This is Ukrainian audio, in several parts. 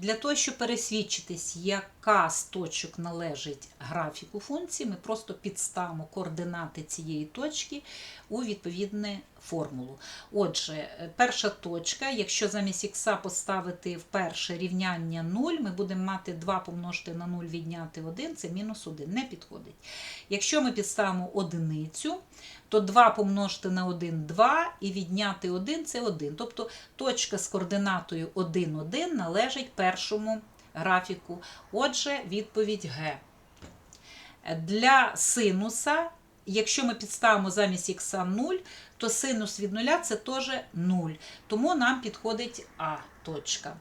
Для того, щоб пересвідчитись, яка з точок належить графіку функції, ми просто підставимо координати цієї точки у відповідну формулу. Отже, е, перша точка, якщо замість х поставити в перше рівняння 0, ми будемо мати 2 помножити на 0 відняти 1, це мінус 1, не підходить. Якщо ми підставимо одиницю, то 2 помножити на 1 2 і відняти 1 це 1. Тобто точка з координатою 1, 1 належить першому графіку. Отже, відповідь Г. Для синуса, якщо ми підставимо замість х 0, то синус від 0 це теж 0. Тому нам підходить А точка.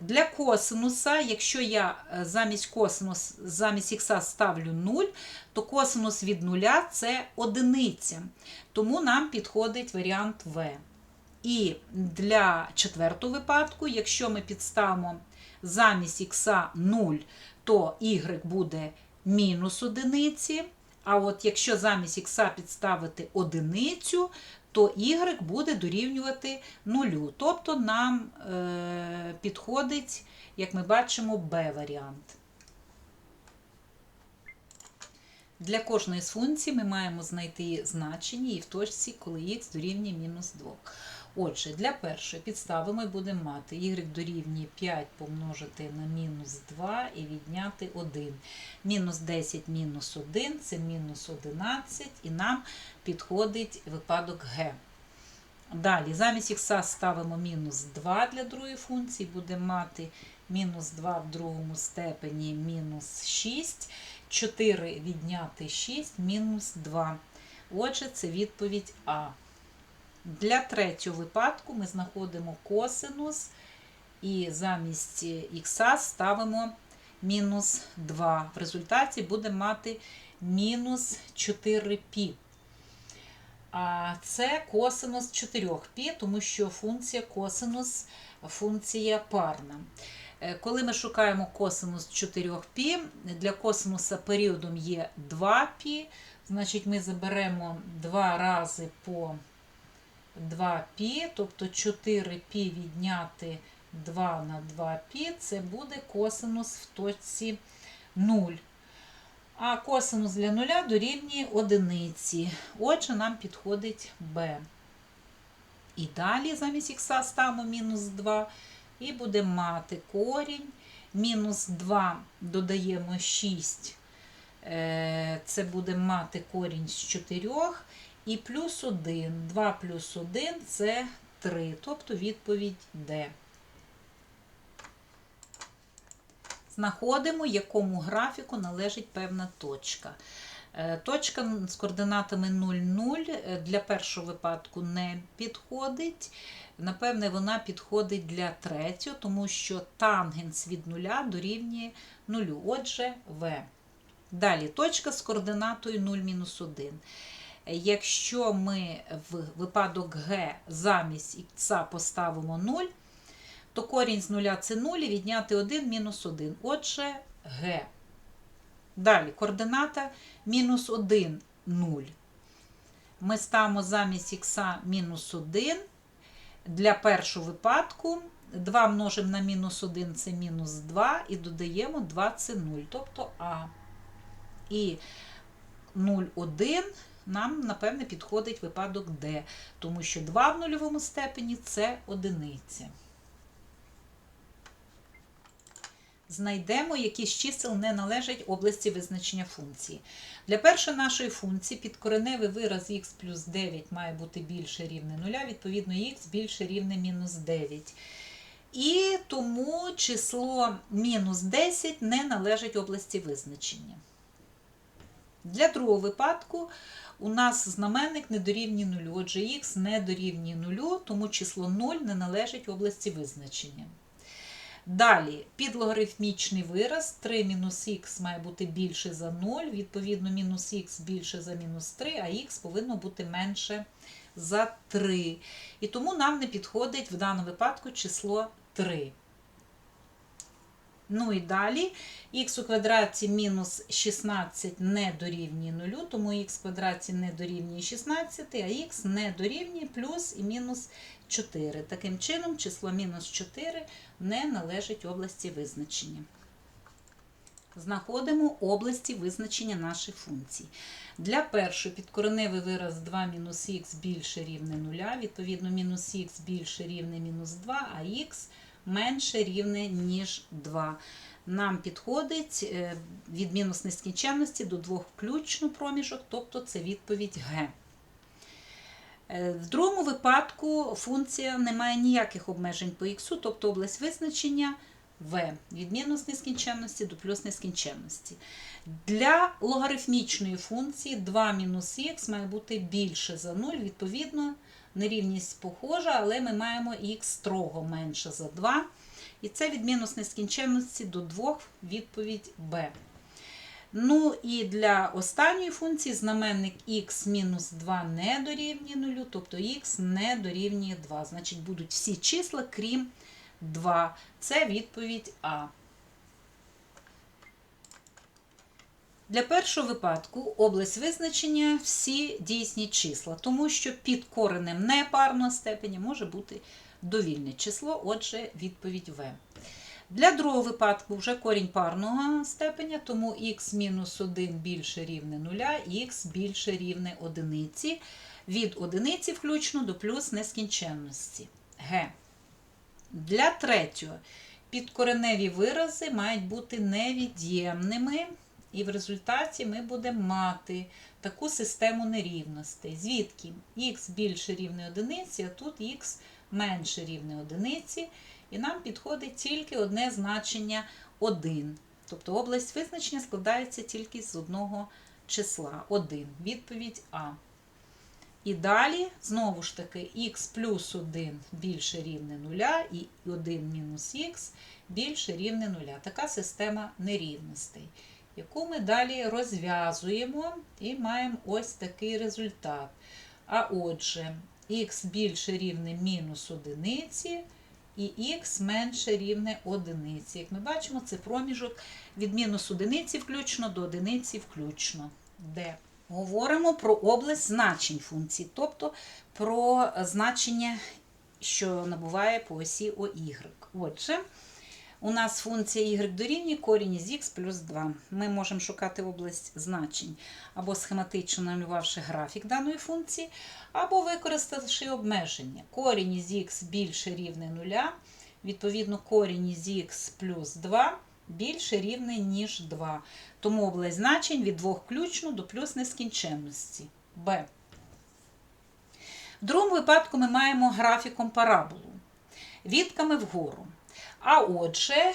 Для косинуса, якщо я е, замість косинус, замість х ставлю 0, то косинус від 0 це одиниця. Тому нам підходить варіант В. І для четвертого випадку, якщо ми підставимо замість х 0, то y буде мінус одиниці. А от якщо замість х підставити одиницю, то y буде дорівнювати нулю. Тобто нам е, підходить, як ми бачимо, Б варіант. Для кожної з функцій ми маємо знайти значення і в точці, коли х дорівнює мінус 2. Отже, для першої підстави ми будемо мати y дорівнює 5 помножити на мінус 2 і відняти 1. Мінус 10 мінус 1 це мінус 11, і нам підходить випадок Г. Далі, замість х ставимо мінус 2 для другої функції, будемо мати мінус 2 в другому степені мінус 6, 4 відняти 6, мінус 2. Отже, це відповідь А. Для третього випадку ми знаходимо косинус і замість х ставимо мінус 2. В результаті будемо мати мінус 4π. А це косинус 4π, тому що функція косинус функція парна. Е, Коли ми шукаємо косинус 4π, для косинуса періодом є 2π, значить ми заберемо 2 рази по 2π, тобто 4π відняти 2 на 2π, це буде косинус в точці 0. А косинус для нуля дорівнює одиниці. Отже, нам підходить b. І далі замість х ставимо мінус 2. І будемо мати корінь. Мінус 2 додаємо 6. Е, Це будемо мати корінь з 4. і плюс 1. 2 плюс 1 це 3. Тобто відповідь D. Знаходимо, якому графіку належить певна точка. Е, Точка з координатами 0, 0 е, для першого випадку не підходить. Напевне, вона підходить для третього, тому що тангенс від 0 дорівнює 0. Отже, В. Далі точка з координатою 0-1. Якщо ми в випадок Г замість х поставимо 0, то корінь з нуля це 0 і відняти 1 мінус 1. Отже, Г. Далі координата мінус 1 0. Ми ставимо замість х мінус 1. Для першого випадку 2 множимо на мінус 1 це мінус 2, і додаємо 2 це 0, тобто А. І 0, 1 нам, напевне, підходить випадок Д, тому що 2 в нульовому степені це одиниця. Знайдемо, які з чисел не належать області визначення функції. Для першої нашої функції підкореневий вираз х плюс 9 має бути більше рівне 0, відповідно, х більше рівне мінус 9. І тому число мінус 10 не належить області визначення. Для другого випадку у нас знаменник не дорівнює 0. Отже, х не дорівнює 0, тому число 0 не належить області визначення. Далі, підлогарифмічний вираз 3 мінус х має бути більше за 0, відповідно, мінус х більше за мінус 3, а х повинно бути менше за 3. І тому нам не підходить в даному випадку число 3. Ну і далі х у квадраті мінус 16 не дорівнює 0, тому х в квадраті не дорівнює 16, а х не дорівнює плюс і мінус 4. Таким чином, число мінус 4 не належить області визначення. Знаходимо області визначення наших функцій. Для першої підкореневий вираз 2 мінус х більше рівне 0, відповідно, мінус х більше рівне мінус 2, а х менше рівне, ніж 2. Нам підходить е, від мінус нескінченності до 2 включно проміжок, тобто це відповідь Г. Е, В другому випадку функція не має ніяких обмежень по х, тобто область визначення В від мінус нескінченності до плюс нескінченності. Для логарифмічної функції 2 мінус х має бути більше за 0, відповідно, нерівність похожа, але ми маємо х строго менше за 2. І це від мінус нескінченності до 2 відповідь Б. Ну і для останньої функції знаменник х мінус 2 не дорівнює 0, тобто х не дорівнює 2. Значить, будуть всі числа, крім 2. Це відповідь А. Для першого випадку область визначення всі дійсні числа, тому що під коренем непарного степеня може бути довільне число, отже, відповідь В. Для другого випадку вже корінь парного степеня, тому х-1 більше рівне 0, х більше рівне 1. Від одиниці включно до плюс нескінченності. Г. Для третього підкореневі вирази мають бути невід'ємними, і в результаті ми будемо мати таку систему нерівностей. Звідки х більше рівне 1, а тут х менше рівне 1. І нам підходить тільки одне значення 1. Тобто область визначення складається тільки з одного числа 1. Відповідь А. І далі, знову ж таки, х плюс 1 більше рівне 0, і 1 мінус х більше рівне 0. Така система нерівностей, яку ми далі розв'язуємо і маємо ось такий результат. А отже, х більше рівне мінус 1, і х менше рівне 1. Як ми бачимо, це проміжок від мінус 1 включно до 1 включно. Де? Говоримо про область значень функцій, тобто про значення, що набуває по осі ОY. Отже, у нас функція y дорівнює корінь із х плюс 2. Ми можемо шукати область значень або схематично намалювавши графік даної функції, або використавши обмеження. Корінь із х більше рівне 0, відповідно, корінь із х плюс 2 більше рівне, ніж 2. Тому область значень від 2 включно до плюс нескінченності. Б. В другому випадку ми маємо графіком параболу. Відками вгору. А отже,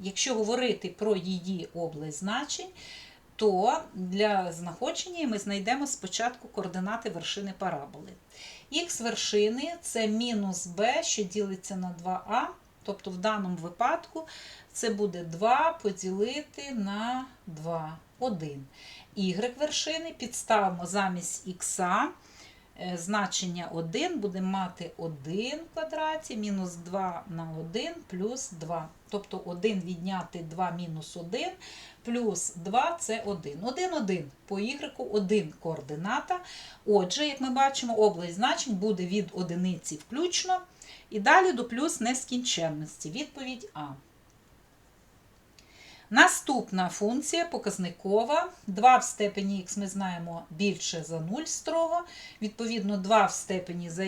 якщо говорити про її область значень, то для знаходження ми знайдемо спочатку координати вершини параболи. Х вершини це мінус b, що ділиться на 2а, тобто в даному випадку це буде 2 поділити на 2, 1. Y вершини підставимо замість х значення 1, будемо мати 1 в квадраті, мінус 2 на 1 плюс 2. Тобто 1 відняти 2 мінус 1 плюс 2 це 1. 1, 1 по y 1 координата. Отже, як ми бачимо, область значень буде від одиниці включно. І далі до плюс нескінченності. Відповідь А. Наступна функція показникова. 2 в степені х ми знаємо більше за 0 строго. Відповідно, 2 в степені, за,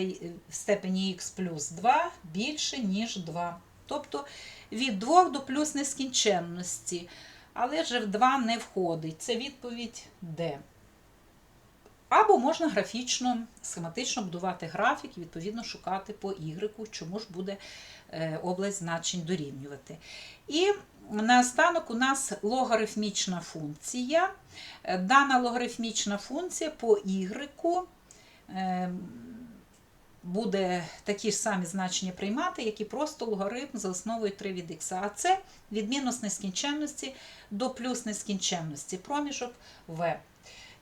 в степені х плюс 2 більше, ніж 2. Тобто від 2 до плюс нескінченності. Але ж в 2 не входить. Це відповідь Д. Або можна графічно, схематично будувати графік і, відповідно, шукати по Y, чому ж буде е, область значень дорівнювати. І наостанок у нас логарифмічна функція. Е, Дана логарифмічна функція по Y е, буде такі ж самі значення приймати, як і просто логарифм за основою 3 від х. А це від мінус нескінченності до плюс нескінченності, проміжок В.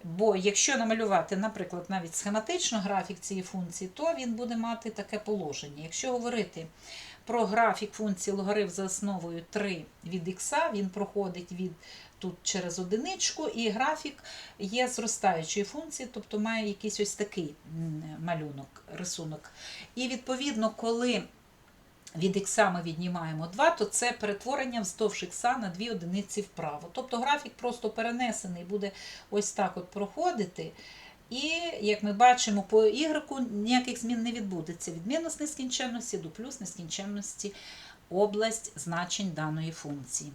Бо якщо намалювати, наприклад, навіть схематично графік цієї функції, то він буде мати таке положення. Якщо говорити про графік функції логарифм за основою 3 від х, він проходить від тут через одиничку, і графік є зростаючої функції, тобто має якийсь ось такий малюнок, рисунок. І відповідно, коли від х ми віднімаємо 2, то це перетворення вздовж х на дві одиниці вправо. Тобто графік просто перенесений буде ось так от проходити. І, як ми бачимо, по y ніяких змін не відбудеться. Від мінус нескінченності до плюс нескінченності область значень даної функції.